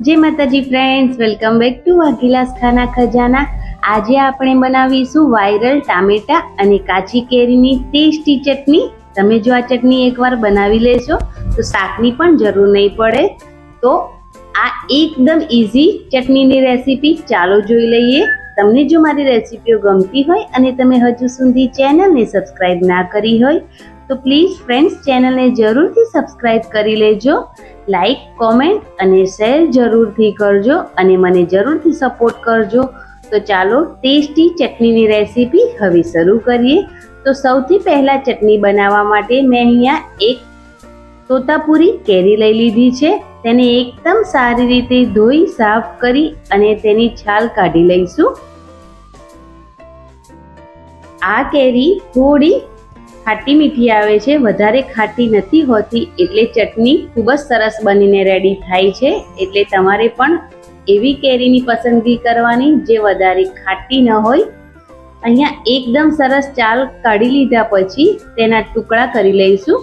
જય માતાજી friends welcome back to વાઘીલાસ ખાના ખજાના. આજે આપણે બનાવીશું વાયરલ ટામેટા અને કાચી કેરીની ટેસ્ટી ચટણી. તમે જો આ ચટણી એકવાર બનાવી લેશો, તો શાકની પણ જરૂર નહીં પડે. તો આ એકદમ ઇઝી ચટણીની રેસીપી ચાલો જોઈ લઈએ. તમને જો મારી રેસીપીઓ ગમતી હોય અને તમે હજુ સુધી ચેનલને સબસ્ક્રાઈબ ના કરી હોય તો પ્લીઝ ફ્રેન્ડ્સ ચેનલને જરૂરથી સબસ્ક્રાઇબ કરી લેજો લાઈક કોમેન્ટ અને શેર જરૂરથી કરજો અને મને જરૂરથી સપોર્ટ કરજો. તો ચાલો ટેસ્ટી ચટણીની રેસીપી હવે શરૂ કરીએ. તો સૌથી પહેલાં ચટણી બનાવવા માટે મેં અહીંયા એક તોતાપુરી કેરી લઈ લીધી છે. તેને એકદમ સારી રીતે ધોઈ, સાફ કરી અને તેની છાલ કાઢી લઈશું. આ કેરી થોડી ખાટી મીઠી આવે છે, વધારે ખાટી નથી હોતી, એટલે ચટણી ખૂબ જ સરસ બનીને રેડી થાય છે. એટલે તમારે પણ એવી કેરીની પસંદગી કરવાની જે વધારે ખાટી ન હોય. અહીંયા એકદમ સરસ ચાલ કાઢી લીધા પછી તેના ટુકડા કરી લઈશું.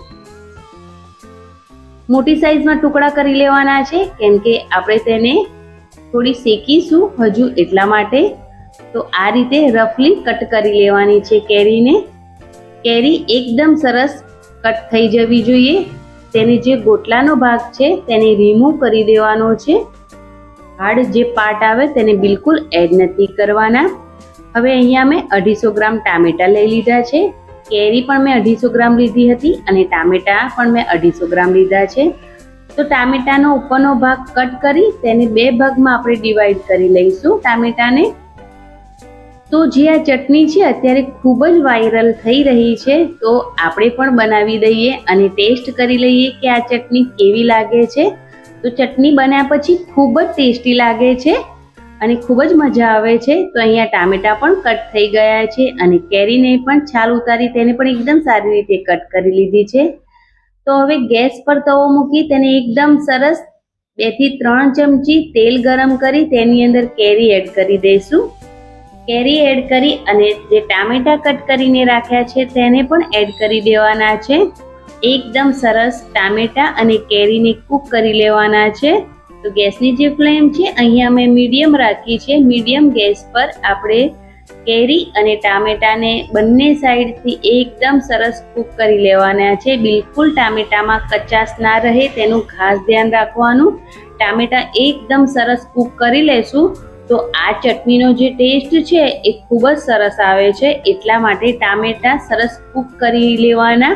મોટી સાઈઝમાં ટુકડા કરી લેવાના છે, કેમ કે આપણે તેને થોડી શેકીશું હજુ એટલા માટે. તો આ રીતે રફલી કટ કરી લેવાની છે કેરીને. કેરી એકદમ સરસ કટ થઈ જવી જોઈએ. તેને જે ગોટલાનો ભાગ છે, તેને રિમૂવ કરી દેવાનો છે. હાર્ડ જે પાર્ટ આવે, તેને બિલકુલ એડ નથી કરવાના. હવે અહીંયા મેં અઢીસો ગ્રામ ટામેટા લઈ લીધા છે. કેરી પણ મેં અઢીસો ગ્રામ લીધી હતી અને ટામેટા પણ મેં અઢીસો ગ્રામ લીધા છે. તો ટામેટાનો ઉપરનો ભાગ કટ કરી તેને બે ભાગમાં આપણે ડિવાઈડ કરી લઈશું ટામેટાને. તો જે આ ચટણી છે, અત્યારે ખૂબ જ વાયરલ થઈ રહી છે, તો આપણે પણ બનાવી દઈએ અને ટેસ્ટ કરી લઈએ કે આ ચટણી કેવી લાગે છે. તો ચટણી બન્યા પછી ખૂબ જ ટેસ્ટી લાગે છે અને ખૂબ જ મજા આવે છે. તો અહીંયા ટામેટા પણ કટ થઈ ગયા છે અને કેરીને પણ છાલ ઉતારી તેને પણ એકદમ સારી રીતે કટ કરી લીધી છે. તો હવે ગેસ પર તવો મૂકી તેને એકદમ સરસ બેથી ત્રણ ચમચી તેલ ગરમ કરી તેની અંદર કેરી એડ કરી દઈશું. કેરી એડ કરી અને જે ટામેટા કટ કરીને રાખ્યા છે તેને પણ એડ કરી દેવાના છે. એકદમ સરસ ટામેટા અને કેરીને કૂક કરી લેવાના છે. તો ગેસની જે ફ્લેમ છે, અહીંયા મેં મીડિયમ રાખી છે. મીડિયમ ગેસ પર આપણે કેરી અને ટામેટાને બંને સાઈડથી એકદમ સરસ કૂક કરી લેવાના છે. બિલકુલ ટામેટામાં કચાશ ના રહે, તેનું ખાસ ધ્યાન રાખવાનું. ટામેટા એકદમ સરસ કૂક કરી લેશું. તો આ ચટણીનો જે ટેસ્ટ છે એ ખૂબ જ સરસ આવે છે. એટલા માટે ટામેટા સરસ કૂક કરી લેવાના.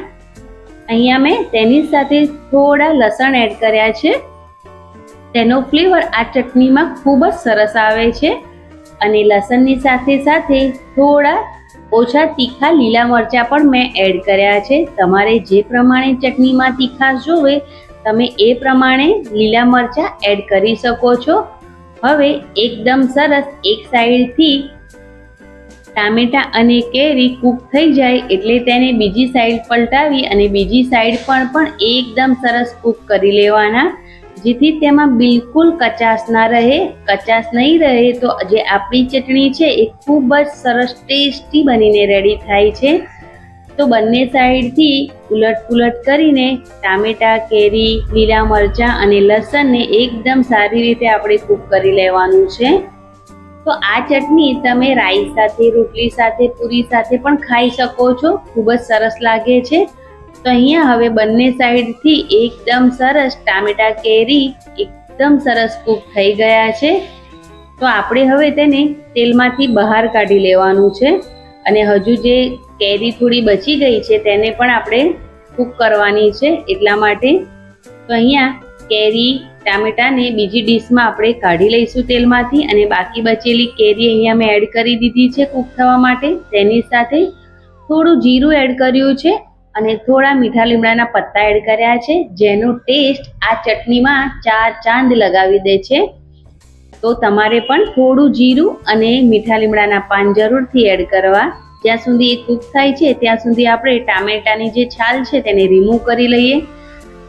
અહીંયા મેં તેની સાથે થોડા લસણ એડ કર્યા છે. તેનો ફ્લેવર આ ચટણીમાં ખૂબ જ સરસ આવે છે. અને લસણની સાથે સાથે થોડા ઓછા તીખા લીલા મરચાં પણ મેં એડ કર્યા છે. તમારે જે પ્રમાણે ચટણીમાં તીખાશ જોવે, તમે એ પ્રમાણે લીલા મરચાં એડ કરી શકો છો. હવે એકદમ સરસ એક સાઈડથી ટામેટા અને કેરી કૂક થઈ જાય એટલે તેને બીજી સાઈડ પલટાવી અને બીજી સાઈડ પર પણ એકદમ સરસ કૂક કરી લેવાના, જેથી તેમાં બિલકુલ કચાશ ના રહે. કચાશ નહીં રહે તો જે આપણી ચટણી છે એ ખૂબ જ સરસ ટેસ્ટી બનીને રેડી થાય છે. તો બંને સાઈડથી ઉલટ પુલટ કરીને ટામેટા, કેરી, લીલા મરચાં અને લસણને એકદમ સારી રીતે આપણે કૂક કરી લેવાનું છે. તો આ ચટણી તમે રાઈસ સાથે, રોટલી સાથે, પૂરી સાથે પણ ખાઈ શકો છો. ખૂબ જ સરસ લાગે છે. તો અહીંયા હવે બંને સાઈડથી એકદમ સરસ ટામેટા, કેરી એકદમ સરસ કૂક થઈ ગયા છે. તો આપણે હવે તેને તેલમાંથી બહાર કાઢી લેવાનું છે. અને હજુ જે કેરી થોડી બચી ગઈ છે, તેને પણ આપણે કૂક કરવાની છે. એટલા માટે તો અહીંયા કેરી ટામેટાને બીજી ડીશમાં આપણે કાઢી લઈશું તેલમાંથી અને બાકી બચેલી કેરી અહીંયા મેં એડ કરી દીધી છે કૂક થવા માટે. તેની સાથે થોડું જીરું એડ કર્યું છે અને થોડા મીઠા લીમડાના પત્તા એડ કર્યા છે, જેનો ટેસ્ટ આ ચટણીમાં ચાર ચાંદ લગાવી દે છે. તો તમારે પણ થોડું જીરું અને મીઠા લીમડાના પાન જરૂરથી એડ કરવા જ્યાં સુધી એ કૂક થાય છે, ત્યાં સુધી આપણે ટામેટાની જે છાલ છે તેને રિમૂવ કરી લઈએ.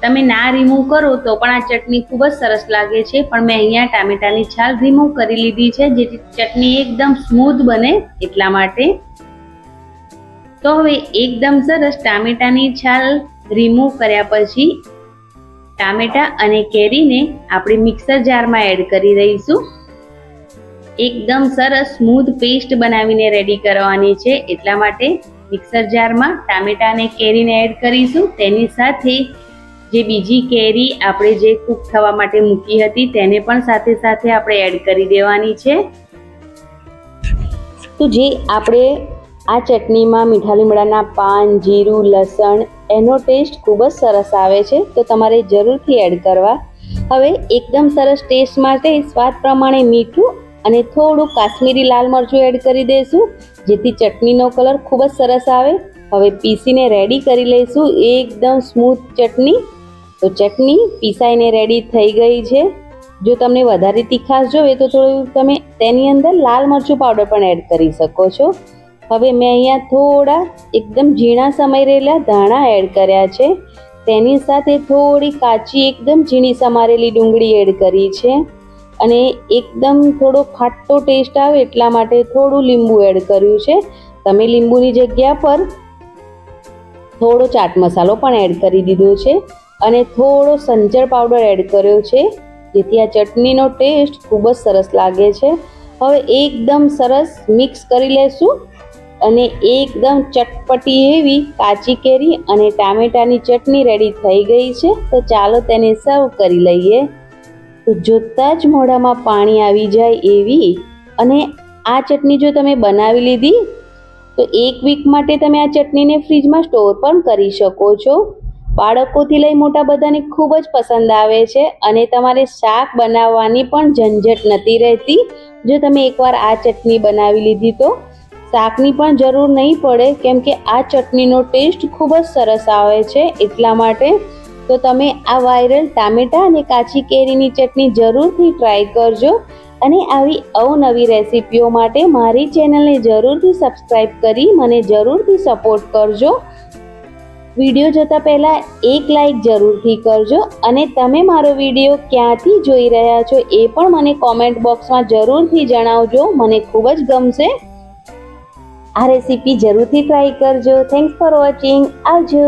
તમે ના રિમૂવ કરો તો પણ આ ચટણી ખૂબ જ સરસ લાગે છે, પણ મેં અહીંયા ટામેટાની છાલ રિમૂવ કરી લીધી છે, જેથી ચટણી એકદમ સ્મૂથ બને એટલા માટે. તો હવે એકદમ સરસ ટામેટાની છાલ રિમૂવ કર્યા પછી ટામેટા અને કેરીને આપણે મિક્સર જારમાં એડ કરી દઈશું. એકદમ સરસ સ્મૂથ પેસ્ટ બનાવીને રેડી કરવાની છે. એટલા માટે મિક્સર જારમાં ટામેટાને કેરીને એડ કરીશું. તેની સાથે જે બીજી કેરી આપણે જે કૂક થવા માટે મૂકી હતી, તેને પણ સાથે સાથે આપણે એડ કરી દેવાની છે. તો જે આપણે આ ચટણીમાં મીઠા લીમડાના પાન, જીરું, લસણ, એનો ટેસ્ટ ખૂબ જ સરસ આવે છે. તો તમારે જરૂરથી એડ કરવા. હવે એકદમ સરસ ટેસ્ટ માટે સ્વાદ પ્રમાણે મીઠું અને થોડું કાશ્મીરી લાલ મરચું એડ કરી દઈશું, જેથી ચટણીનો કલર ખૂબ જ સરસ આવે. હવે પીસીને રેડી કરી લઈશું, એકદમ સ્મૂથ ચટણી. તો ચટણી પીસાઈને રેડી થઈ ગઈ છે. જો તમને વધારે તીખાશ જોવે તો થોડું તમે તેની અંદર લાલ મરચું પાવડર પણ એડ કરી શકો છો. હવે મેં અહીંયા થોડા એકદમ ઝીણા સમય રહેલા ધાણા એડ કર્યા છે. તેની સાથે થોડી કાચી એકદમ ઝીણી સમારેલી ડુંગળી એડ કરી છે. અને એકદમ થોડો ખાટો ટેસ્ટ આવે એટલા માટે થોડું લીંબુ એડ કર્યું છે. તમે લીંબુની જગ્યા પર થોડો ચાટ મસાલો પણ એડ કરી દીધો છે અને થોડો સંચળ પાવડર એડ કર્યો છે, જેથી આ ચટણીનો ટેસ્ટ ખૂબ જ સરસ લાગે છે. હવે એકદમ સરસ મિક્સ કરી લેશું અને એકદમ ચટપટી એવી કાચી કેરી અને ટામેટાની ચટણી રેડી થઈ ગઈ છે. તો ચાલો તેને સર્વ કરી લઈએ. તો જોતાં જ મોઢામાં પાણી આવી જાય એવી અને આ ચટણી જો તમે બનાવી લીધી, તો એક વીક માટે તમે આ ચટણીને ફ્રીજમાં સ્ટોર પણ કરી શકો છો. બાળકોથી લઈ મોટા બધાને ખૂબ જ પસંદ આવે છે અને તમારે શાક બનાવવાની પણ ઝંઝટ નથી રહેતી. જો તમે એકવાર આ ચટણી બનાવી લીધી તો શાકની પણ જરૂર નહીં પડે, કેમ કે આ ચટણીનો ટેસ્ટ ખૂબ જ સરસ આવે છે. એટલા માટે તો તમે આ વાયરલ ટામેટા અને કાચી કેરીની ચટણી જરૂરથી ટ્રાય કરજો અને આવી અવનવી રેસિપીઓ માટે મારી ચેનલને જરૂરથી સબસ્ક્રાઈબ કરી મને જરૂરથી સપોર્ટ કરજો. વીડિયો જોતા પહેલાં એક લાઈક જરૂરથી કરજો અને તમે મારો વીડિયો ક્યાંથી જોઈ રહ્યા છો એ પણ મને કોમેન્ટ બોક્સમાં જરૂરથી જણાવજો. મને ખૂબ જ ગમશે. આ રેસીપી જરૂરથી ટ્રાય કરજો. થેન્ક્સ ફોર વોચિંગ આવજો.